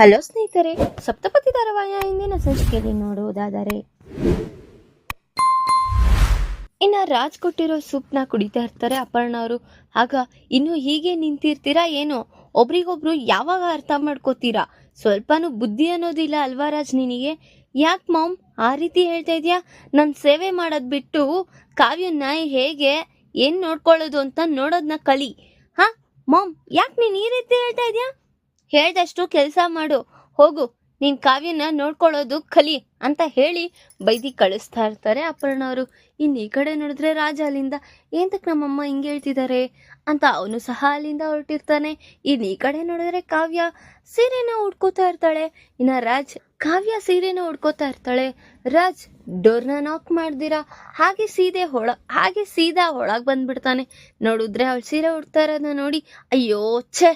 Hello ಸ್ನೇಹಿತರೆ, ಸಪ್ತಪತಿ ಧಾರಾವಾಹಿಯ ಇಂದಿನ ಸಂಚಿಕೆಯಲ್ಲಿ ನೋಡುವುದಾದರೆ, ಇನ್ನ ರಾಜ್ ಕೊಟ್ಟಿರೋ ಸೂಪ್ನ ಕುಡಿತಾ ಇರ್ತಾರೆ ಅಪರ್ಣ ಅವರು. ಆಗ ಇನ್ನು ಹೀಗೆ ನಿಂತಿರ್ತೀರಾ ಏನು? ಒಬ್ರಿಗೊಬ್ರು ಯಾವಾಗ ಅರ್ಥ ಮಾಡ್ಕೋತೀರಾ? ಸ್ವಲ್ಪನೂ ಬುದ್ಧಿ ಅನ್ನೋದಿಲ್ಲ ಅಲ್ವಾ ರಾಜ್ ನಿನಗೆ? ಯಾಕೆ ಮಾಮ್, ಆ ರೀತಿ ಹೇಳ್ತಾ ಇದೀಯಾ? ನನ್ನ ಸೇವೆ ಮಾಡೋದು ಬಿಟ್ಟು ಕಾವ್ಯನ್ನ ಹೇಗೆ, ಏನು ನೋಡ್ಕೊಳ್ಳೋದು ಅಂತ ನೋಡೋದನ್ನ ಕಲಿ ಹಾ, ಮಾಮ್, ಯಾಕೆ ನೀನು ಈ ರೀತಿ ಹೇಳ್ತಾ ಇದೀಯಾ? ಹೇಳ್ದಷ್ಟು ಕೆಲಸ ಮಾಡು. ಹೋಗು. ನೀನ್ ಕಾವ್ಯನ ನೋಡ್ಕೊಳ್ಳೋದು ಕಲಿ ಅಂತ ಹೇಳಿ ಬೈದಿ ಕಳಿಸ್ತಾ ಇರ್ತಾರೆ ಅಪರ್ಣ ಅವರು. ಇನ್ನು ಈ ಕಡೆ ನೋಡಿದ್ರೆ ರಾಜ ಅಲ್ಲಿಂದ, ಏಂತಕ್ ನಮ್ಮಮ್ಮ ಹಿಂಗೆ ಹೇಳ್ತಿದ್ದಾರೆ ಅಂತ ಅವನು ಸಹ ಅಲ್ಲಿಂದ ಹೊರಟಿರ್ತಾನೆ. ಇನ್ನು ಈ ಕಡೆ ನೋಡಿದ್ರೆ ಕಾವ್ಯ ಸೀರೆನ ಉಡ್ಕೋತಾ ಇರ್ತಾಳೆ. ಇನ್ನ ರಾಜ್, ಕಾವ್ಯ ಸೀರೆನ ಉಡ್ಕೋತಾ ಇರ್ತಾಳೆ. ರಾಜ್, ಡೋರ್ನ ನಾಕ್ ಮಾಡ್ದಿರಾ? ಹಾಗೆ ಸೀದೆ ಹೊಳ, ಹಾಗೆ ಸೀದಾ ಒಳಗೆ ಬಂದ್ಬಿಡ್ತಾನೆ. ನೋಡಿದ್ರೆ ಅವಳು ಸೀರೆ ಉಡ್ತಾ ಇರೋದನ್ನ ನೋಡಿ, ಅಯ್ಯೋ, ಛೇ!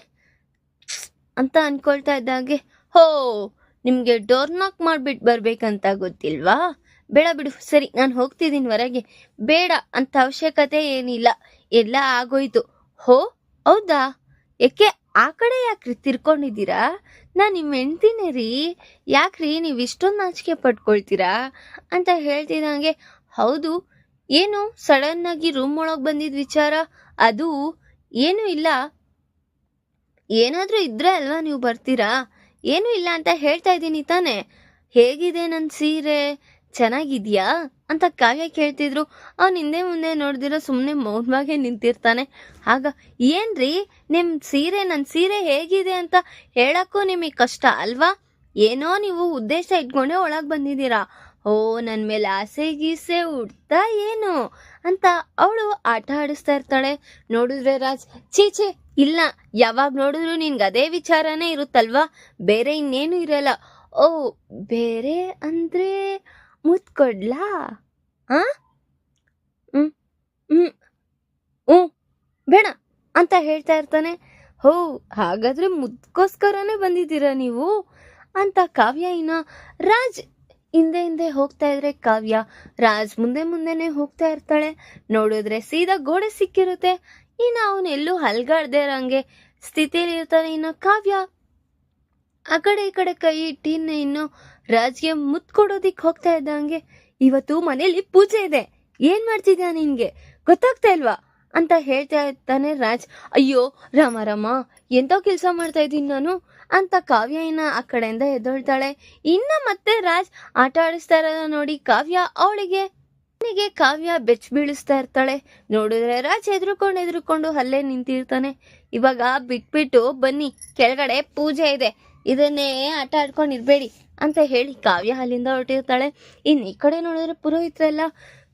ಅಂತ ಅನ್ಕೊಳ್ತಾ ಇದ್ದಾಗೆ, ಹೋ, ನಿಮಗೆ ಡೋರ್ ನಾಕ್ ಮಾಡಿಬಿಟ್ಟು ಬರಬೇಕಂತ ಗೊತ್ತಿಲ್ವಾ? ಬೇಡ ಬಿಡು, ಸರಿ, ನಾನು ಹೋಗ್ತಿದ್ದೀನಿ ಹೊರಗೆ ಬೇಡ, ಅಂತ ಅವಶ್ಯಕತೆ ಏನಿಲ್ಲ. ಎಲ್ಲ ಆಗೋಯ್ತು. ಹೋ, ಹೌದಾ? ಯಾಕೆ ಆ ಕಡೆ ಯಾಕ್ರಿ ತಿರ್ಕೊಂಡಿದ್ದೀರಾ? ನಾನು ನಿಮ್ಮ ಹೆಂಡ್ತಿನೇ ರೀ. ಯಾಕ್ರಿ ನೀವು ಇಷ್ಟೊಂದು ನಾಚಿಕೆ ಪಟ್ಕೊಳ್ತೀರಾ? ಅಂತ ಹೇಳ್ತಿದ್ದಂಗೆ ಹೌದು. ಏನು ಸಡನ್ ಆಗಿ ರೂಮ್ ಒಳಗೆ ಬಂದಿದ್ ವಿಚಾರ? ಅದು, ಏನೂ ಇಲ್ಲ. ಏನಾದ್ರೂ ಇದ್ರೆ ಅಲ್ವಾ ನೀವು ಬರ್ತೀರಾ? ಏನೂ ಇಲ್ಲ ಅಂತ ಹೇಳ್ತಾ ಇದ್ದೀನಿ ತಾನೆ. ಹೇಗಿದೆ ನನ್ನ ಸೀರೆ? ಚೆನ್ನಾಗಿದ್ಯಾ? ಅಂತ ಕಾವ್ಯ ಕೇಳ್ತಿದ್ರು. ಅವ್ನ ಹಿಂದೆ ಮುಂದೆ ನೋಡಿದಿರೋ ಸುಮ್ಮನೆ ಮೌನವಾಗೇ ನಿಂತಿರ್ತಾನೆ. ಆಗ, ಏನ್ರಿ? ನಿಮ್ಮ ಸೀರೆ ನನ್ನ ಸೀರೆ ಹೇಗಿದೆ ಅಂತ ಹೇಳಕ್ಕೂ ನಿಮಗೆ ಕಷ್ಟ ಅಲ್ವಾ? ಏನೋ ನೀವು ಉದ್ದೇಶ ಇಟ್ಕೊಂಡೇ ಒಳಗೆ ಬಂದಿದ್ದೀರಾ. ಓ ನನ್ನ ಮೇಲೆ ಆಸೆ ಗೀಸೆ ಉಡ್ತಾ ಏನು? ಅಂತ ಅವಳು ಆಟ ಆಡಿಸ್ತಾ ಇರ್ತಾಳೆ. ನೋಡಿದ್ರೆ ರಾಜ್ ಛೀ ಇಲ್ಲ, ಯಾವಾಗ ನೋಡಿದ್ರು ನಿನ್ಗೆ ಅದೇ ವಿಚಾರನೇ ಇರುತ್ತಲ್ವಾ? ಬೇರೆ ಇನ್ನೇನು ಇರಲ್ಲ. ಓ, ಬೇರೆ ಅಂದ್ರೆ ಮುತ್ಕೊಡ್ಲಾ? ಆ? ಹ್ಮ್ ಹ್ಮ್ ಹ್ಞೂ ಬೇಡ ಅಂತ ಹೇಳ್ತಾ ಇರ್ತಾನೆ. ಹೋ, ಹಾಗಾದ್ರೆ ಮುದ್ಕೋಸ್ಕರನೇ ಬಂದಿದ್ದೀರಾ ನೀವು? ಅಂತ ಕಾವ್ಯ ಇನ್ನ ರಾಜ್ ಹಿಂದೆ ಹಿಂದೆ ಹೋಗ್ತಾ ಇದ್ರೆ ಕಾವ್ಯ ರಾಜ್ ಮುಂದೆ ಮುಂದೆನೆ ಹೋಗ್ತಾ ಇರ್ತಾಳೆ. ನೋಡಿದ್ರೆ ಸೀದಾ ಗೋಡೆ ಸಿಕ್ಕಿರುತ್ತೆ. ಇನ್ನು ಅವನು ಎಲ್ಲೂ ಹಲ್ಗಾಡ್ದೆ ಇರೋಂಗೆ ಸ್ಥಿತಿಯಲ್ಲಿ ಇರ್ತಾನೆ ಇನ್ನು ಕಾವ್ಯ. ಆ ಕಡೆ ಈ ಕಡೆ ಕೈ ಇಟ್ಟಿನ ಇನ್ನು ರಾಜ್ಗೆ ಮುತ್ಕೊಡೋದಿಕ್ಕೆ ಹೋಗ್ತಾ ಇದ್ದಂಗೆ ಇವತ್ತು ಮನೇಲಿ ಪೂಜೆ ಇದೆ. ಏನ್ ಮಾಡ್ತಿದ್ಯಾ ನಿನ್ಗೆ? ಗೊತ್ತಾಗ್ತಾ ಇಲ್ವಾ? ಅಂತ ಹೇಳ್ತಾ ಇರ್ತಾನೆ ರಾಜ್. ಅಯ್ಯೋ, ರಾಮ ರಾಮ, ಎಂತೋ ಕೆಲಸ ಮಾಡ್ತಾ ಇದ್ದೀನಿ ನಾನು? ಅಂತ ಕಾವ್ಯ ಇನ್ನ ಆ ಕಡೆಯಿಂದ ಎದ್ದೊಳ್ತಾಳೆ. ಇನ್ನ ಮತ್ತೆ ರಾಜ್ ಆಟ ಆಡಿಸ್ತಾ ಇರೋದ ನೋಡಿ ಕಾವ್ಯ ಅವಳಿಗೆ ಅವನಿಗೆ ಕಾವ್ಯ ಬೆಚ್ಚ ಬೀಳಿಸ್ತಾ ಇರ್ತಾಳೆ. ನೋಡಿದ್ರೆ ರಾಜ ಎದ್ರುಕೊಂಡು ಎದ್ರುಕೊಂಡು ಅಲ್ಲೇ ನಿಂತಿರ್ತಾನೆ. ಇವಾಗ ಬಿಟ್ಬಿಟ್ಟು ಬನ್ನಿ, ಕೆಳಗಡೆ ಪೂಜೆ ಇದೆ. ಇದನ್ನೇ ಆಟ ಆಡ್ಕೊಂಡು ಇರ್ಬೇಡಿ ಅಂತ ಹೇಳಿ ಕಾವ್ಯ ಅಲ್ಲಿಂದ ಹೊರಟಿರ್ತಾಳೆ. ಇನ್ನು ಈ ಕಡೆ ನೋಡಿದ್ರೆ ಪುರೋಹಿತರೆಲ್ಲ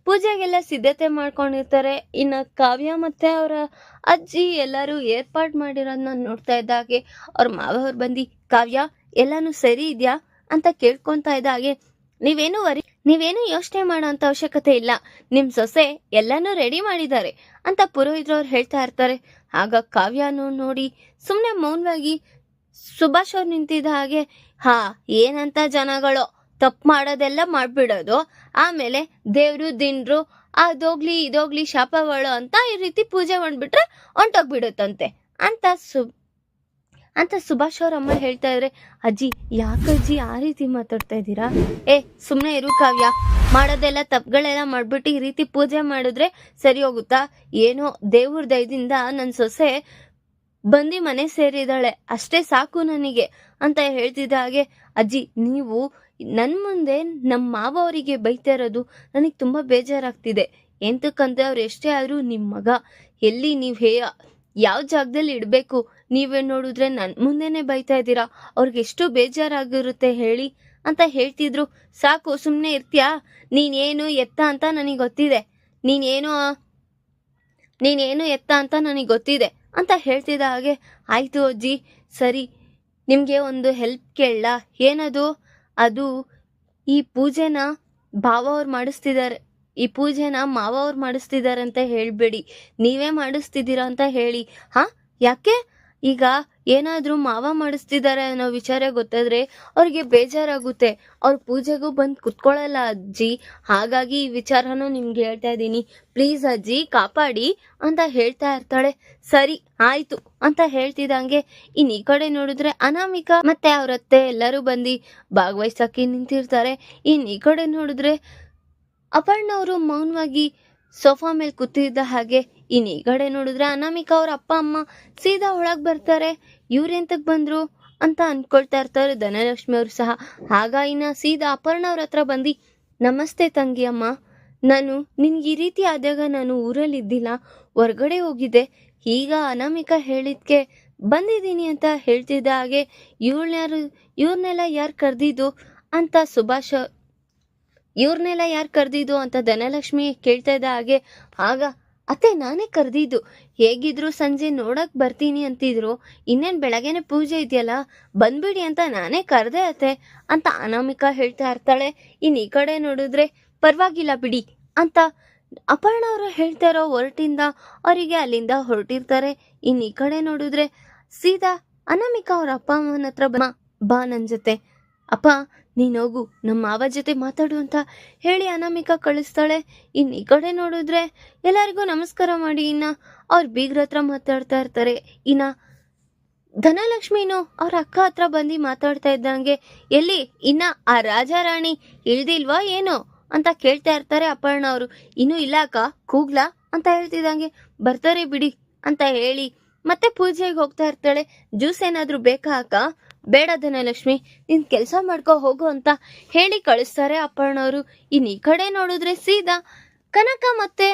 ಪೂಜೆಗೆಲ್ಲ ಸಿದ್ಧತೆ ಮಾಡ್ಕೊಂಡಿರ್ತಾರೆ. ಇನ್ನು ಕಾವ್ಯ ಮತ್ತೆ ಅವರ ಅಜ್ಜಿ ಎಲ್ಲರೂ ಏರ್ಪಾಡು ಮಾಡಿರೋದನ್ನ ನೋಡ್ತಾ ಇದ್ದಾಗೆ ಅವ್ರ ಮಾವವ್ರು ಬಂದು, ಕಾವ್ಯ, ಎಲ್ಲಾನು ಸರಿ ಇದೆಯಾ? ಅಂತ ಕೇಳ್ಕೊಂತಾ ಇದ್ದಾಗೆ ನೀವೇನು ವರಿ ನೀವೇನು ಯೋಚನೆ ಮಾಡೋ ಅವಶ್ಯಕತೆ ಇಲ್ಲ. ನಿಮ್ ಸೊಸೆ ಎಲ್ಲಾನು ರೆಡಿ ಮಾಡಿದ್ದಾರೆ ಅಂತ ಪುರೋಹಿತರವ್ರು ಹೇಳ್ತಾ ಇರ್ತಾರೆ. ಆಗ ಕಾವ್ಯನು ನೋಡಿ ಸುಮ್ಮನೆ ಮೌನವಾಗಿ ಸುಭಾಷ್ ಅವ್ರು ನಿಂತಿದ್ದ ಹಾಗೆ, ಹಾ, ಏನಂತ ಜನಗಳು, ತಪ್ಪು ಮಾಡೋದೆಲ್ಲ ಮಾಡ್ಬಿಡೋದು. ಆಮೇಲೆ ದೇವ್ರು, ದಿಂಡ್ರು ಅದೋಗ್ಲಿ ಇದೋಗ್ಲಿ ಶಾಪಗಳು ಅಂತ ಈ ರೀತಿ ಪೂಜೆ ಮಾಡ್ಬಿಟ್ರೆ ಹೊಂಟೋಗ್ಬಿಡುತ್ತಂತೆ ಅಂತ ಸು ಅಂತ ಸುಭಾಷ್ ಅವ್ರ ಅಮ್ಮ ಹೇಳ್ತಾ ಇದ್ರೆ, ಅಜ್ಜಿ ಯಾಕಜ್ಜಿ ಆ ರೀತಿ ಮಾತಾಡ್ತಾ ಇದ್ದೀರಾ? ಏ ಸುಮ್ಮನೆ ಇರು ಕಾವ್ಯ. ಮಾಡೋದೆಲ್ಲ ತಪ್ಪುಗಳೆಲ್ಲ ಮಾಡ್ಬಿಟ್ಟು ಈ ರೀತಿ ಪೂಜೆ ಮಾಡಿದ್ರೆ ಸರಿ ಹೋಗುತ್ತಾ? ಏನೋ ದೇವ್ರ ದಯದಿಂದ ನನ್ನ ಸೊಸೆ ಬಂದು ಮನೆ ಸೇರಿದಾಳೆ ಅಷ್ಟೇ ಸಾಕು ನನಗೆ, ಅಂತ ಹೇಳ್ತಿದ್ದ ಹಾಗೆ, ಅಜ್ಜಿ, ನೀವು ನನ್ನ ಮುಂದೆ ನಮ್ಮ ಮಾವ ಅವರಿಗೆ ಬೈತಾ ಇರೋದು ನನಗೆ ತುಂಬ ಬೇಜಾರಾಗ್ತಿದೆ. ಎಂತಕ್ಕಂದ್ರೆ ಅವ್ರು ಎಷ್ಟೇ ಆದರೂ ನಿಮ್ಮ ಮಗ. ಎಲ್ಲಿ ನೀವು ಹೇ ಯಾವ ಜಾಗದಲ್ಲಿ ಇಡಬೇಕು? ನೀವೇ ನೋಡಿದ್ರೆ ನನ್ನ ಮುಂದೆನೆ ಬೈತಾ ಇದ್ದೀರಾ? ಅವ್ರಿಗೆ ಎಷ್ಟು ಬೇಜಾರಾಗಿರುತ್ತೆ ಹೇಳಿ ಅಂತ ಹೇಳ್ತಿದ್ರು. ಸಾಕು ಸುಮ್ಮನೆ ಇರ್ತೀಯಾ? ನೀನೇನು ಎತ್ತ ಅಂತ ನನಗೆ ಗೊತ್ತಿದೆ. ನೀನೇನು ನೀನೇನು ಎತ್ತ ಅಂತ ನನಗೆ ಗೊತ್ತಿದೆ ಅಂತ ಹೇಳ್ತಿದ್ದ ಹಾಗೆ, ಆಯಿತು ಅಜ್ಜಿ, ಸರಿ, ನಿಮಗೆ ಒಂದು ಹೆಲ್ಪ್ ಕೇಳಲ್ಲ ಏನದು? ಅದು ಈ ಪೂಜೆನ ಭಾವ ಅವ್ರು ಮಾಡಿಸ್ತಿದ್ದಾರೆ. ಈ ಪೂಜೆನ ಮಾವ ಅವ್ರು ಮಾಡಿಸ್ತಿದ್ದಾರೆ ಅಂತ ಹೇಳಬೇಡಿ. ನೀವೇ ಮಾಡಿಸ್ತಿದ್ದೀರಾ ಅಂತ ಹೇಳಿ. ಹಾ, ಯಾಕೆ? ಈಗ ಏನಾದರೂ ಮಾವ ಮಾಡಿಸ್ತಿದ್ದಾರೆ ಅನ್ನೋ ವಿಚಾರ ಗೊತ್ತಾದ್ರೆ ಅವ್ರಿಗೆ ಬೇಜಾರಾಗುತ್ತೆ. ಅವ್ರ ಪೂಜೆಗೂ ಬಂದು ಕುತ್ಕೊಳ್ಳಲ್ಲ ಅಜ್ಜಿ. ಹಾಗಾಗಿ ಈ ವಿಚಾರನ ನಿಮ್ಗೆ ಹೇಳ್ತಾ ಇದ್ದೀನಿ. ಪ್ಲೀಸ್ ಅಜ್ಜಿ, ಕಾಪಾಡಿ ಅಂತ ಹೇಳ್ತಾ ಇರ್ತಾಳೆ. ಸರಿ, ಆಯ್ತು ಅಂತ ಹೇಳ್ತಿದ್ದಂಗೆ ಇನ್ನು ಈ ಕಡೆ ನೋಡಿದ್ರೆ ಅನಾಮಿಕ ಮತ್ತೆ ಅವ್ರತ್ತೆ ಎಲ್ಲರೂ ಬಂದು ಭಾಗವಹಿಸಕ್ಕೆ ನಿಂತಿರ್ತಾರೆ. ಇನ್ನು ಈ ಕಡೆ ನೋಡಿದ್ರೆ ಅಪರ್ಣವರು ಮೌನವಾಗಿ ಸೋಫಾ ಮೇಲೆ ಕೂತಿದ್ದ ಹಾಗೆ ಇನ್ ಈ ಕಡೆ ನೋಡಿದ್ರೆ ಅನಾಮಿಕಾ ಅವ್ರ ಅಪ್ಪ, ಅಮ್ಮ ಸೀದಾ ಒಳಗೆ ಬರ್ತಾರೆ. ಇವ್ರೆಂತಕ್ ಬಂದ್ರು ಅಂತ ಅನ್ಕೊಳ್ತಾ ಇರ್ತಾರೆ. ಧನಲಕ್ಷ್ಮಿ ಅವರು ಸಹ. ಆಗ ಇನ್ನ ಸೀದಾ ಅಪರ್ಣ ಅವ್ರ ಹತ್ರ ಬಂದು, ನಮಸ್ತೆ ತಂಗಿ ಅಮ್ಮ. ನಾನು ನಿನ್ಗೆ ಈ ರೀತಿ ಆದಾಗ ನಾನು ಊರಲ್ಲಿ ಇದ್ದಿಲ್ಲ, ಹೊರಗಡೆ ಹೋಗಿದ್ದೆ. ಈಗ ಅನಾಮಿಕಾ ಹೇಳಿದ್ಕೆ ಬಂದಿದ್ದೀನಿ ಅಂತ ಹೇಳ್ತಿದ್ದ ಹಾಗೆ ಇವ್ರನ್ಯಾರು ಇವ್ರನ್ನೆಲ್ಲ ಯಾರು ಕರೆದಿದ್ದು? ಅಂತ ಸುಭಾಷ್ ಇವ್ರನ್ನೆಲ್ಲ ಯಾರು ಕರೆದಿದ್ದು ಅಂತ ಧನಲಕ್ಷ್ಮಿ ಕೇಳ್ತಾ ಇದ್ದ ಹಾಗೆ, ಆಗ, ಅತ್ತೆ, ನಾನೇ ಕರೆದಿದ್ದು. ಹೇಗಿದ್ರು ಸಂಜೆ ನೋಡಕ್ ಬರ್ತೀನಿ ಅಂತಿದ್ರು. ಇನ್ನೇನ್ ಬೆಳಗ್ಗೆನೆ ಪೂಜೆ ಇದೆಯಲ್ಲ? ಬಂದ್ಬಿಡಿ ಅಂತ ನಾನೇ ಕರೆದೆ, ಅತ್ತೆ, ಅಂತ ಅನಾಮಿಕಾ ಹೇಳ್ತಾ ಇರ್ತಾಳೆ. ಇನ್ ಈ ಕಡೆ ನೋಡಿದ್ರೆ, ಪರವಾಗಿಲ್ಲ ಬಿಡಿ, ಅಂತ ಅಪರ್ಣ ಅವರು ಹೇಳ್ತಾ ಇರೋ ಹೊರಟಿಂದ ಅವರಿಗೆ ಅಲ್ಲಿಂದ ಹೊರಟಿರ್ತಾರೆ. ಇನ್ ಈ ಕಡೆ ನೋಡಿದ್ರೆ, ಸೀದಾ ಅನಾಮಿಕಾ ಅವ್ರ ಅಪ್ಪ ಅಮ್ಮನ ಹತ್ರ ಬಾ ಬಾ ನನ್ ಜೊತೆ. ಅಪ್ಪ ನೀನ್ ಹೋಗು, ನಮ್ಮ ಮಾವ ಜೊತೆ ಮಾತಾಡು ಅಂತ ಹೇಳಿ ಅನಾಮಿಕಾ ಕಳಿಸ್ತಾಳೆ. ಇನ್ನು ಈ ಕಡೆ ನೋಡಿದ್ರೆ ಎಲ್ಲರಿಗೂ ನಮಸ್ಕಾರ ಮಾಡಿ, ಇನ್ನ ಅವ್ರ ಬೀಗ್ರ ಹತ್ರ ಮಾತಾಡ್ತಾ ಇರ್ತಾರೆ. ಇನ್ನ ಧನಲಕ್ಷ್ಮಿನು ಅವ್ರ ಅಕ್ಕ ಹತ್ರ ಬಂದು ಮಾತಾಡ್ತಾ ಇದ್ದಂಗೆ, ಎಲ್ಲಿ? ಇನ್ನ ಆ ರಾಜಾರಾಣಿ ಇಳ್ದಿಲ್ವಾ ಏನೋ ಅಂತ ಕೇಳ್ತಾ ಇರ್ತಾರೆ ಅಪ್ಪಣ್ಣ ಅವರು. ಇನ್ನೂ ಇಲ್ಲ ಅಕ್ಕ, ಕೂಗ್ಲಾ ಅಂತ ಹೇಳ್ತಿದ್ದಂಗೆ, ಬರ್ತಾರೆ ಬಿಡಿ ಅಂತ ಹೇಳಿ ಮತ್ತೆ ಪೂಜೆಗೆ ಹೋಗ್ತಾ ಇರ್ತಾಳೆ. ಜ್ಯೂಸ್ ಏನಾದ್ರೂ ಬೇಕಾ ಅಕ್ಕ? ಬೇಡ ಧನಲಕ್ಷ್ಮಿ, ನಿನ್ ಕೆಲಸ ಮಾಡ್ಕೊ ಹೋಗು ಅಂತ ಹೇಳಿ ಕಳಿಸ್ತಾರೆ ಅಪ್ಪಣ್ಣವರು. ಇನ್ ಈ ಕಡೆ ನೋಡಿದ್ರೆ ಸೀದಾ ಕನಕ ಮತ್ತೆ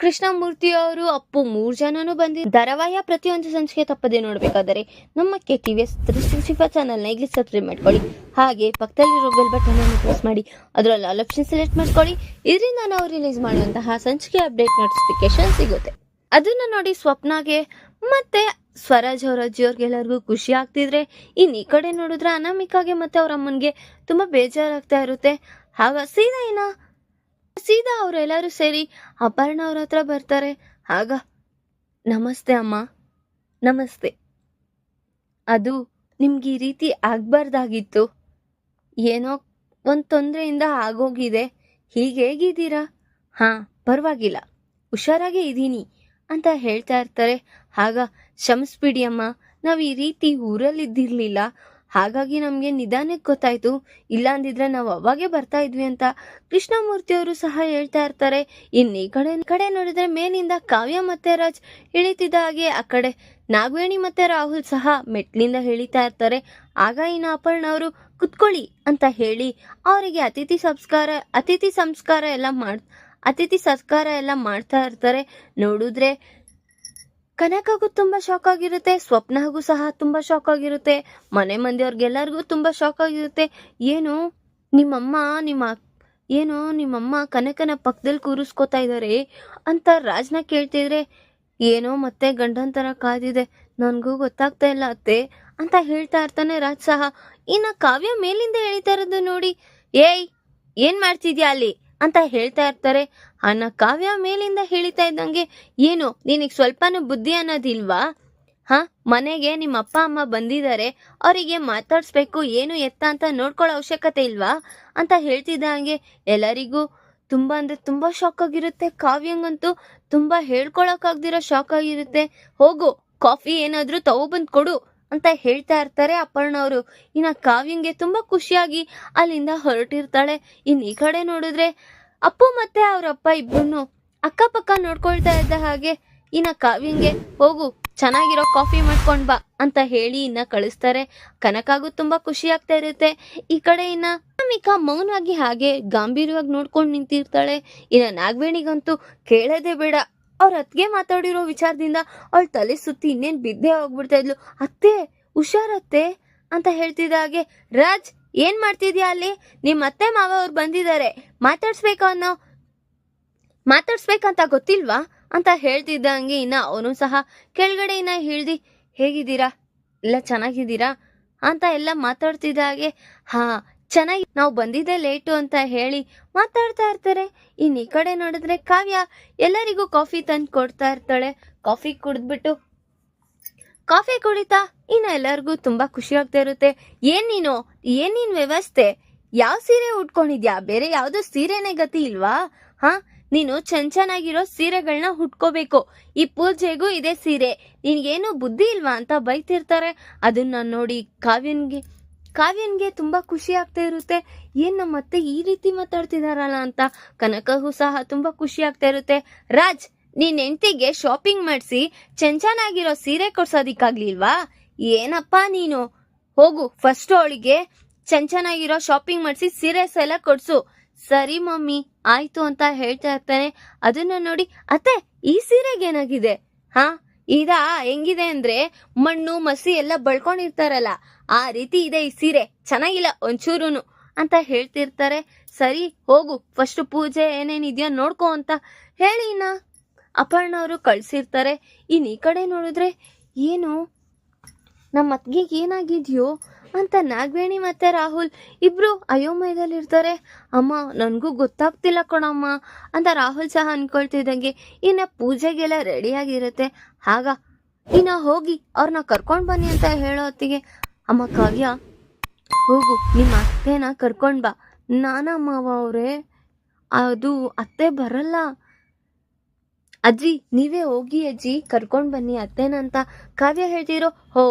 ಕೃಷ್ಣಮೂರ್ತಿ ಅವರು ಅಪ್ಪು ಮೂರ್ ಜನನು ಬಂದಿ ಧಾರಾವಾಹಿಯ ಪ್ರತಿಯೊಂದು ಸಂಚಿಕೆ ತಪ್ಪದೆ ನೋಡಬೇಕಾದರೆ ನಮ್ಮ K T V S three sixty five ಚಾನಲ್ನ ಈಗಲೇ ಸಬ್ಸ್ಕ್ರೈಬ್ ಮಾಡ್ಕೊಳ್ಳಿ. ಹಾಗೆ ಪಕ್ಕದಲ್ಲಿರೋ ಬೆಲ್ ಬಟನ್ ಅನ್ನು ಪ್ರೆಸ್ ಮಾಡಿ. ಅದರಲ್ಲಿ ಆಲ್ ಆಪ್ಷನ್ ಸೆಲೆಕ್ಟ್ ಮಾಡ್ಕೊಳ್ಳಿ. ಇದರಿಂದ ನಾವು ರಿಲೀಸ್ ಮಾಡುವಂತಹ ಸಂಚಿಕೆ ಅಪ್ಡೇಟ್ ನೋಟಿಫಿಕೇಶನ್ ಸಿಗುತ್ತೆ. ಅದನ್ನ ನೋಡಿ ಸ್ವಪ್ನಾಗೆ ಮತ್ತೆ ಸ್ವರಾಜ್ ಅವ್ರ ಅಜ್ಜಿಯವ್ರಿಗೆಲ್ಲರಿಗೂ ಖುಷಿ ಆಗ್ತಿದ್ರೆ ಇನ್ನು ಈ ಕಡೆ ನೋಡಿದ್ರೆ ಅನಾಮಿಕಾಗೆ ಮತ್ತೆ ಅವ್ರ ಅಮ್ಮನ್ಗೆ ತುಂಬಾ ಬೇಜಾರಾಗ್ತಾ ಇರುತ್ತೆ. ಆಗ ಸೀದಾ ಏನ? ಸೀದಾ ಅವರೆಲ್ಲರೂ ಸೇರಿ ಅಪರ್ಣ ಅವ್ರ ಹತ್ರ ಬರ್ತಾರೆ. ಆಗ, ನಮಸ್ತೆ ಅಮ್ಮ. ನಮಸ್ತೆ. ಅದು ನಿಮ್ಗೆ ಈ ರೀತಿ ಆಗ್ಬಾರ್ದಾಗಿತ್ತು. ಏನೋ ಒಂದು ತೊಂದರೆಯಿಂದ ಆಗೋಗಿದೆ. ಹೀಗೆ ಹೇಗಿದ್ದೀರಾ? ಹಾಂ, ಪರವಾಗಿಲ್ಲ. ಹುಷಾರಾಗೇ ಇದ್ದೀನಿ. ಅಂತ ಹೇಳ್ತಾ ಇರ್ತಾರೆ. ಆಗ ಕ್ಷಮಿಸ್ಬಿಡಿ ಅಮ್ಮ ನಾವು ಈ ರೀತಿ ಊರಲ್ಲಿದ್ದಿರ್ಲಿಲ್ಲ. ಹಾಗಾಗಿ ನಮಗೆ ನಿಧಾನಕ್ಕೆ ಗೊತ್ತಾಯ್ತು. ಇಲ್ಲ ಅಂದಿದ್ರೆ ನಾವು ಅವಾಗೇ ಬರ್ತಾ ಇದ್ವಿ ಅಂತ. ಕೃಷ್ಣಮೂರ್ತಿಯವರು ಸಹ ಹೇಳ್ತಾ ಇರ್ತಾರೆ. ಇನ್ನು ಈ ಕಡೆ ಕಡೆ ನೋಡಿದ್ರೆ ಮೇಲಿಂದ ಕಾವ್ಯ ಮತ್ತೆ ರಾಜ್ ಇಳಿತಿದ್ದ ಹಾಗೆ, ಆ ಕಡೆ ನಾಗವೇಣಿ ಮತ್ತೆ ರಾಹುಲ್ ಸಹ ಮೆಟ್ಲಿಂದ ಹೇಳಿತಾ ಇರ್ತಾರೆ. ಆಗ ಇನ್ನು ಅಪರ್ಣ ಅವರು, ಕುತ್ಕೊಳ್ಳಿ ಅಂತ ಹೇಳಿ, ಅವರಿಗೆ ಅತಿಥಿ ಸಂಸ್ಕಾರ ಅತಿಥಿ ಸಂಸ್ಕಾರ ಎಲ್ಲ ಮಾಡ್ ಅತಿಥಿ ಸತ್ಕಾರ ಎಲ್ಲ ಮಾಡ್ತಾ ಇರ್ತಾರೆ. ನೋಡಿದ್ರೆ ಕನಕಗೂ ತುಂಬಾ ಶಾಕ್ ಆಗಿರುತ್ತೆ, ಸ್ವಪ್ನಗೂ ಸಹ ತುಂಬಾ ಶಾಕ್ ಆಗಿರುತ್ತೆ, ಮನೆ ಮಂದಿಯವ್ರಿಗೆಲ್ಲರಿಗೂ ತುಂಬಾ ಶಾಕ್ ಆಗಿರುತ್ತೆ. ಏನು ನಿಮ್ಮಮ್ಮ, ನಿಮ್ಮ ಏನು ನಿಮ್ಮಮ್ಮ ಕನಕನ ಪಕ್ಕದಲ್ಲಿ ಕೂರಿಸ್ಕೋತಾ ಇದ್ದಾರೆ ಅಂತ ರಾಜ್ನ ಕೇಳ್ತಿದ್ರೆ, ಏನೋ ಮತ್ತೆ ಗಂಡಂತರ ಕಾದಿದೆ, ನನಗೂ ಗೊತ್ತಾಗ್ತಾ ಇಲ್ಲ ಅತ್ತೆ ಅಂತ ಹೇಳ್ತಾ ಇರ್ತಾನೆ ರಾಜ್ ಸಹ. ಇನ್ನ ಕಾವ್ಯ ಮೇಲಿಂದ ಹೇಳ್ತಾ ಇರೋದು ನೋಡಿ. ಏಯ್, ಏನು ಮಾಡ್ತಿದ್ಯಾ ಅಲ್ಲಿ? ಅಂತ ಹೇಳ್ತಾ ಇರ್ತಾರೆ. ಅನ್ನ ಕಾವ್ಯ ಮೇಲಿಂದ ಹೇಳಿತಾ ಇದ್ದಂಗೆ, ಏನು, ನಿನಗೆ ಸ್ವಲ್ಪನೂ ಬುದ್ಧಿ ಅನ್ನೋದಿಲ್ವಾ? ಹಾ, ಮನೆಗೆ ನಿಮ್ಮ ಅಪ್ಪ, ಅಮ್ಮ ಬಂದಿದ್ದಾರೆ. ಅವರಿಗೆ ಮಾತಾಡಿಸ್ಬೇಕು ಏನು ಎತ್ತ ಅಂತ ನೋಡ್ಕೊಳ್ಳೋ ಅವಶ್ಯಕತೆ ಇಲ್ವಾ? ಅಂತ ಹೇಳ್ತಿದ್ದ ಹಾಗೆ, ಎಲ್ಲರಿಗೂ ತುಂಬ ಅಂದರೆ ತುಂಬಾ ಶಾಕ್ ಆಗಿರುತ್ತೆ. ಕಾವ್ಯಂಗಂತೂ ತುಂಬಾ ಹೇಳ್ಕೊಳಕ್ಕಾಗ್ದಿರೋ ಶಾಕ್ ಆಗಿರುತ್ತೆ. ಹೋಗು ಕಾಫಿ ಏನಾದರೂ ತಗೊಬಂದು ಕೊಡು. ಅಂತ ಹೇಳ್ತಾ ಇರ್ತಾರೆ ಅಪರ್ಣ ಅವರು. ಇನ್ನ ಕಾವ್ಯಂಗೆ ತುಂಬಾ ಖುಷಿಯಾಗಿ ಅಲ್ಲಿಂದ ಹೊರಟಿರ್ತಾಳೆ. ಇನ್ ಈ ಕಡೆ ನೋಡಿದ್ರೆ ಅಪ್ಪು ಮತ್ತೆ ಅವ್ರ ಅಪ್ಪ ಇಬ್ಬರು ಅಕ್ಕಪಕ್ಕ ನೋಡ್ಕೊಳ್ತಾ ಇದ್ದ ಹಾಗೆ ಇನ್ನ ಕಾವ್ಯಂಗೆ, ಹೋಗು, ಚೆನ್ನಾಗಿರೋ ಕಾಫಿ ಮಾಡ್ಕೊಂಡ್ ಬಾ ಅಂತ ಹೇಳಿ ಇನ್ನ ಕಳಿಸ್ತಾರೆ. ಕನಕಾಗೂ ತುಂಬಾ ಖುಷಿ ಆಗ್ತಾ ಇರುತ್ತೆ. ಈ ಕಡೆ ಇನ್ನ ಅನಾಮಿಕಾ ಮೌನವಾಗಿ ಹಾಗೆ ಗಾಂಭೀರ್ಯವಾಗಿ ನೋಡ್ಕೊಂಡು ನಿಂತಿರ್ತಾಳೆ. ಇನ್ನ ನಾಗವೇಣಿಗಂತೂ ಕೇಳೋದೇ ಬೇಡ. ಅವ್ರ ಅತ್ಗೆ ಮಾತಾಡಿರೋ ವಿಚಾರದಿಂದ ಅವಳು ತಲೆ ಸುತ್ತಿ ಇನ್ನೇನ್ ಬಿದ್ದೆ ಹೋಗ್ಬಿಡ್ತಾ ಇದ್ಲು. ಅತ್ತೆ, ಹುಷಾರತ್ತೆ? ಅಂತ ಹೇಳ್ತಿದ್ದ ಹಾಗೆ, ರಾಜ್, ಏನ್ ಮಾಡ್ತಿದ್ಯಾ ಅಲ್ಲಿ? ನಿಮ್ ಅತ್ತೆ ಮಾವ ಅವ್ರು ಬಂದಿದ್ದಾರೆ ಮಾತಾಡ್ಸ್ಬೇಕು ಅನ್ನೋ, ಮಾತಾಡ್ಸ್ಬೇಕಂತ ಗೊತ್ತಿಲ್ವಾ? ಅಂತ ಹೇಳ್ತಿದ್ದ ಹಂಗೆ ಇನ್ನ ಅವನು ಸಹ ಕೆಳಗಡೆ ಇನ್ನ ಹಿಳ್ದಿ, ಹೇಗಿದ್ದೀರಾ? ಎಲ್ಲ ಚೆನ್ನಾಗಿದ್ದೀರಾ? ಅಂತ ಎಲ್ಲ ಮಾತಾಡ್ತಿದ್ದ ಹಾಗೆ, ಹಾ ಚೆನ್ನಾಗಿ ನಾವು ಬಂದಿದ್ದೆ ಲೇಟು ಅಂತ ಹೇಳಿ ಮಾತಾಡ್ತಾ ಇರ್ತಾರೆ. ಇನ್ ಈ ಕಡೆ ನೋಡಿದ್ರೆ ಕಾವ್ಯ ಎಲ್ಲರಿಗೂ ಕಾಫಿ ತಂದು ಕೊಡ್ತಾ ಇರ್ತಾಳೆ. ಕಾಫಿ ಕುಡಿದ್ಬಿಟ್ಟು, ಕಾಫಿ ಕುಡಿತಾ? ಇನ್ನು ಎಲ್ಲರಿಗೂ ತುಂಬಾ ಖುಷಿ ಆಗ್ತಾ ಇರುತ್ತೆ. ಏನ್ ನೀನು? ಏನ್ ನೀನ್ ವ್ಯವಸ್ಥೆ? ಯಾವ ಸೀರೆ ಉಟ್ಕೊಂಡಿದ್ಯಾ? ಬೇರೆ ಯಾವ್ದು ಸೀರೆನೇ ಗತಿ ಇಲ್ವಾ? ಹಾ, ನೀನು ಚೆನ್ನ ಚೆನ್ನಾಗಿರೋ ಸೀರೆಗಳನ್ನ ಹುಟ್ಕೋಬೇಕು ಈ ಪೂಜೆಗೂ ಇದೆ ಸೀರೆ. ನಿನ್ಗೇನು ಬುದ್ಧಿ ಇಲ್ವಾ ಅಂತ ಬೈತಿರ್ತಾರೆ. ಅದನ್ನ ನೋಡಿ ಕಾವ್ಯನ್ಗೆ ಕಾವ್ಯನ್ಗೆ ತುಂಬಾ ಖುಷಿ ಆಗ್ತಾ ಇರುತ್ತೆ. ಏನ್ ನಮ್ಮ ಅತ್ತೆ ಈ ರೀತಿ ಮಾತಾಡ್ತಿದಾರಲ್ಲ ಅಂತ ಕನಕಗೂ ಸಹ ತುಂಬಾ ಖುಷಿ ಆಗ್ತಾ ಇರುತ್ತೆ. ರಾಜ್, ನೀನ್ ಹೆಂಡತಿಗೆ ಶಾಪಿಂಗ್ ಮಾಡಿಸಿ ಚೆನ್ನಾಗಿರೋ ಸೀರೆ ಕೊಡ್ಸೋದಿಕ್ಕಾಗ್ಲಿಲ್ವಾ ಏನಪ್ಪ ನೀನು? ಹೋಗು ಫಸ್ಟ್ ಅವಳಿಗೆ ಚೆನ್ನಾಗಿರೋ ಶಾಪಿಂಗ್ ಮಾಡಿಸಿ ಸೀರೆ ಎಲ್ಲ ಕೊಡ್ಸು. ಸರಿ ಮಮ್ಮಿ, ಆಯ್ತು ಅಂತ ಹೇಳ್ತಾ ಇರ್ತಾನೆ. ಅದನ್ನ ನೋಡಿ, ಅತ್ತೆ, ಈ ಸೀರೆಗೆ ಏನಾಗಿದೆ? ಹಾ, ಇದ ಹೆಂಗಿದೆ ಅಂದ್ರೆ ಮಣ್ಣು, ಮಸಿ ಎಲ್ಲ ಬಳ್ಕೊಂಡಿರ್ತಾರಲ್ಲ ಆ ರೀತಿ ಇದೆ ಈ ಸೀರೆ. ಚೆನ್ನಾಗಿಲ್ಲ, ಒಂಚೂರುನು ಅಂತ ಹೇಳ್ತಿರ್ತಾರೆ. ಸರಿ, ಹೋಗು. ಫಸ್ಟ್ ಪೂಜೆ ಏನೇನಿದೆಯೋ ನೋಡ್ಕೋ ಅಂತ ಹೇಳಿ ಇನ್ನ ಅಪರ್ಣ ಅವರು ಕಳ್ಸಿರ್ತಾರೆ. ಇನ್ ಈ ಕಡೆ ನೋಡಿದ್ರೆ ಏನು ನಮ್ಮ ಅತ್ತಿಗೆ ಏನಾಗಿದೆಯೋ ಅಂತ ನಾಗವೇಣಿ ಮತ್ತೆ ರಾಹುಲ್ ಇಬ್ರು ಅಯೋಮಯದಲ್ಲಿರ್ತಾರೆ. ಅಮ್ಮ, ನನಗೂ ಗೊತ್ತಾಗ್ತಿಲ್ಲ ಕಣಮ್ಮ ಅಂತ ರಾಹುಲ್ ಸಹ ಅನ್ಕೊಳ್ತಿದ್ದಂಗೆ ಇನ್ನ ಪೂಜೆಗೆಲ್ಲ ರೆಡಿಯಾಗಿರುತ್ತೆ ಆಗ ಇನ್ನ ಹೋಗಿ ಅವ್ರನ್ನ ಕರ್ಕೊಂಡು ಬನ್ನಿ ಅಂತ ಹೇಳೋ ಹೊತ್ತಿಗೆ ಅಮ್ಮ ಕಾವ್ಯ ಹೋಗು, ನಿಮ್ಮ ಅತ್ತೆನ ಕರ್ಕೊಂಡು ಬಾ. ಮಾವ ಅವರೇ, ಅದು ಅತ್ತೆ ಬರಲ್ಲ. ಅಜ್ಜಿ, ನೀವೇ ಹೋಗಿ ಅಜ್ಜಿ, ಕರ್ಕೊಂಡು ಬನ್ನಿ ಅತ್ತೇನಂತ. ಕಾವ್ಯ ಹೇಳ್ತಿರೋ, ಹೋ,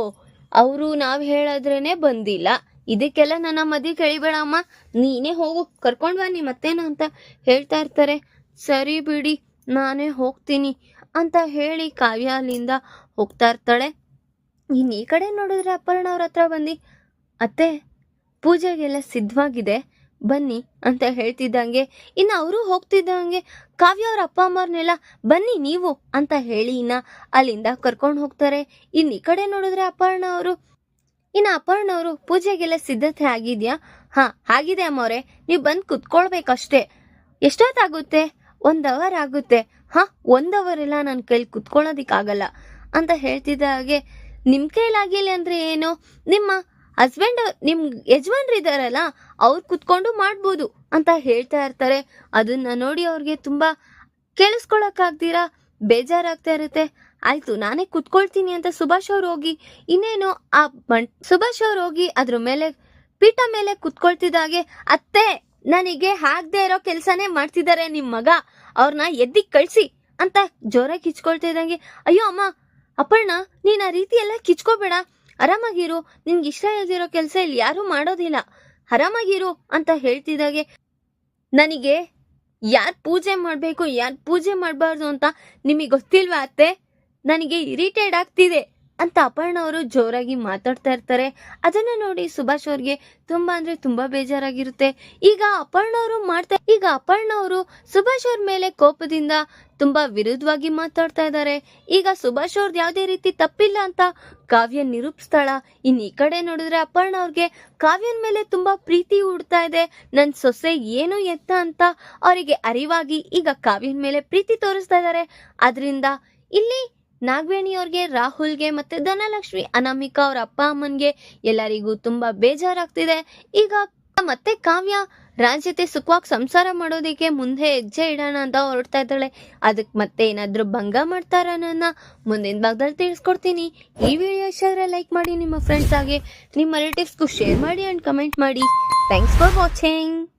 ಅವರು ನಾವು ಹೇಳದ್ರೇನೆ ಬಂದಿಲ್ಲ. ಇದಕ್ಕೆಲ್ಲ ನನ್ನ ಮದಿ ಕೇಳಿಬೇಡ ಅಮ್ಮ. ನೀನೇ ಹೋಗು, ಕರ್ಕೊಂಡ್ ಬನ್ನಿ ಮತ್ತೇನು ಅಂತ ಹೇಳ್ತಾ ಇರ್ತಾರೆ. ಸರಿ ಬಿಡಿ, ನಾನೇ ಹೋಗ್ತೀನಿ ಅಂತ ಹೇಳಿ ಕಾವ್ಯ ಅಲ್ಲಿಂದ ಹೋಗ್ತಾ ಇರ್ತಾಳೆ. ಇನ್ ಈ ಕಡೆ ನೋಡಿದ್ರೆ ಅಪರ್ಣ ಅವ್ರ ಹತ್ರ ಬಂದು ಅತ್ತೆ, ಪೂಜೆಗೆಲ್ಲ ಸಿದ್ಧವಾಗಿದೆ. ಬನ್ನಿ ಅಂತ ಹೇಳ್ತಿದ್ದಂಗೆ, ಇನ್ನು ಅವರು ಹೋಗ್ತಿದ್ದಂಗೆ ಕಾವ್ಯ ಅವ್ರ ಅಪ್ಪ ಅಮ್ಮವ್ರನ್ನೆಲ್ಲ ಬನ್ನಿ ನೀವು ಅಂತ ಹೇಳಿ ಇನ್ನ ಅಲ್ಲಿಂದ ಕರ್ಕೊಂಡು ಹೋಗ್ತಾರೆ. ಇನ್ನು ಈ ಕಡೆ ನೋಡಿದ್ರೆ ಅಪರ್ಣ ಅವರು, ಇನ್ನು ಅಪರ್ಣ ಅವರು ಪೂಜೆಗೆಲ್ಲ ಸಿದ್ಧತೆ ಆಗಿದೆಯಾ? ಹಾ, ಆಗಿದೆ ಅಮ್ಮವ್ರೆ. ನೀವು ಬಂದು ಕುತ್ಕೊಳ್ಬೇಕಷ್ಟೇ. ಎಷ್ಟೊತ್ತಾಗುತ್ತೆ? ಒಂದು ಅವರ್ ಆಗುತ್ತೆ. ಹಾ, ಒಂದು ಅವರ್ ಎಲ್ಲ ನನ್ನ ಕೈಲಿ ಕುತ್ಕೊಳ್ಳೋದಿಕ್ಕಾಗಲ್ಲ ಅಂತ ಹೇಳ್ತಿದ್ದ ಹಾಗೆ ನಿಮ್ ಕೈಲಾಗಿಲ್ಲ ಅಂದ್ರೆ ಏನು? ನಿಮ್ಮ ಹಸ್ಬೆಂಡ್ ನಿಮ್ ಯಜಮಾನ್ರು ಇದಾರಲ್ಲ, ಅವ್ರು ಕುತ್ಕೊಂಡು ಮಾಡ್ಬೋದು ಅಂತ ಹೇಳ್ತಾ ಇರ್ತಾರೆ. ಅದನ್ನ ನೋಡಿ ಅವ್ರಿಗೆ ತುಂಬಾ ಕೇಳಿಸ್ಕೊಳಕ್ಕಾಗ್ದಿರಾ? ಬೇಜಾರಾಗ್ತಾ ಇರುತ್ತೆ. ಆಯ್ತು, ನಾನೇ ಕುತ್ಕೊಳ್ತೀನಿ ಅಂತ ಸುಭಾಷ್ ಅವ್ರು ಹೋಗಿ, ಇನ್ನೇನು ಆ ಮಣ್, ಸುಭಾಷ್ ಅವ್ರು ಹೋಗಿ ಅದ್ರ ಮೇಲೆ, ಪೀಠ ಮೇಲೆ ಕುತ್ಕೊಳ್ತಿದ್ದಾಗೆ ಅತ್ತೆ, ನನಗೆ ಹಾಕ್ದೇ ಇರೋ ಕೆಲಸನೇ ಮಾಡ್ತಿದ್ದಾರೆ ನಿಮ್ ಮಗ. ಅವ್ರನ್ನ ಎದ್ದಿ ಕಳ್ಸಿ ಅಂತ ಜೋರಾಗಿ ಕಿಚ್ಕೊಳ್ತಾ ಇದ್ದಂಗೆ ಅಯ್ಯೋ, ಅಮ್ಮ ಅಪ್ಪಣ್ಣ ನೀನ್ ಆ ರೀತಿ ಎಲ್ಲ ಕಿಚ್ಕೋಬೇಡ. ಆರಾಮಾಗಿರು, ನಿನ್ಗೆ ಇಷ್ಟ ಇಲ್ದಿರೋ ಕೆಲಸ ಇಲ್ಲಿ ಯಾರೂ ಮಾಡೋದಿಲ್ಲ. ಆರಾಮಾಗಿರು ಅಂತ ಹೇಳ್ತಿದ್ದಾಗೆ. ನನಗೆ ಯಾರ್ ಪೂಜೆ ಮಾಡಬೇಕು, ಯಾರ್ ಪೂಜೆ ಮಾಡಬಾರ್ದು ಅಂತ ನಿಮಗೆ ಗೊತ್ತಿಲ್ವಾ ಅತ್ತೆ? ನನಗೆ ಇರಿಟೇಟ್ ಆಗ್ತಿದೆ ಅಂತ ಅಪರ್ಣ ಅವರು ಜೋರಾಗಿ ಮಾತಾಡ್ತಾ ಇರ್ತಾರೆ. ಅದನ್ನ ನೋಡಿ ಸುಭಾಷ್ ಅವ್ರಿಗೆ ತುಂಬಾ ಅಂದ್ರೆ ತುಂಬಾ ಬೇಜಾರಾಗಿರುತ್ತೆ. ಈಗ ಅಪರ್ಣ ಅವರು ಮಾಡ್ತಾ, ಈಗ ಅಪರ್ಣ ಅವರು ಸುಭಾಷ್ ಅವ್ರ ಮೇಲೆ ಕೋಪದಿಂದ ತುಂಬಾ ವಿರುದ್ಧವಾಗಿ ಮಾತಾಡ್ತಾ ಇದ್ದಾರೆ. ಈಗ ಸುಭಾಷ್ ಅವ್ರದ್ದು ಯಾವುದೇ ರೀತಿ ತಪ್ಪಿಲ್ಲ ಅಂತ ಕಾವ್ಯ ನಿರೂಪಿಸ್ತಾಳ. ಇನ್ ಈ ಕಡೆ ನೋಡಿದ್ರೆ ಅಪರ್ಣ ಅವ್ರಿಗೆ ಕಾವ್ಯನ್ ಮೇಲೆ ತುಂಬಾ ಪ್ರೀತಿ ಹುಡ್ತಾ ಇದೆ. ನನ್ ಸೊಸೆ ಏನು ಎತ್ತ ಅಂತ ಅವರಿಗೆ ಅರಿವಾಗಿ ಈಗ ಕಾವ್ಯನ್ ಮೇಲೆ ಪ್ರೀತಿ ತೋರಿಸ್ತಾ ಇದ್ದಾರೆ. ಅದರಿಂದ ಇಲ್ಲಿ ನಾಗವೇಣಿ ಅವ್ರಿಗೆ, ರಾಹುಲ್ಗೆ ಮತ್ತೆ ಧನಲಕ್ಷ್ಮಿ, ಅನಾಮಿಕಾ ಅವ್ರ ಅಪ್ಪ ಅಮ್ಮನ್ಗೆ ಎಲ್ಲರಿಗೂ ತುಂಬಾ ಬೇಜಾರಾಗ್ತಿದೆ. ಈಗ ಮತ್ತೆ ಕಾವ್ಯ ರಾಜ್ ಜೊತೆ ಸುಖವಾಗಿ ಸಂಸಾರ ಮಾಡೋದಕ್ಕೆ ಮುಂದೆ ಹೆಜ್ಜೆ ಇಡೋಣ ಅಂತ ಹೊರಡ್ತಾ ಇದ್ದಾಳೆ. ಅದಕ್ಕೆ ಮತ್ತೆ ಏನಾದರೂ ಭಂಗ ಮಾಡ್ತಾರ ನನ್ನ ಮುಂದಿನ ಭಾಗದಲ್ಲಿ ತಿಳಿಸ್ಕೊಡ್ತೀನಿ. ಈ ವಿಡಿಯೋ ಇಷ್ಟ ಲೈಕ್ ಮಾಡಿ ನಿಮ್ಮ ಫ್ರೆಂಡ್ಸ್ ಆಗಿ ನಿಮ್ಮ ರಿಲೇಟಿವ್ಸ್ಗೂ ಶೇರ್ ಮಾಡಿ ಆ್ಯಂಡ್ ಕಮೆಂಟ್ ಮಾಡಿ. Thanks for watching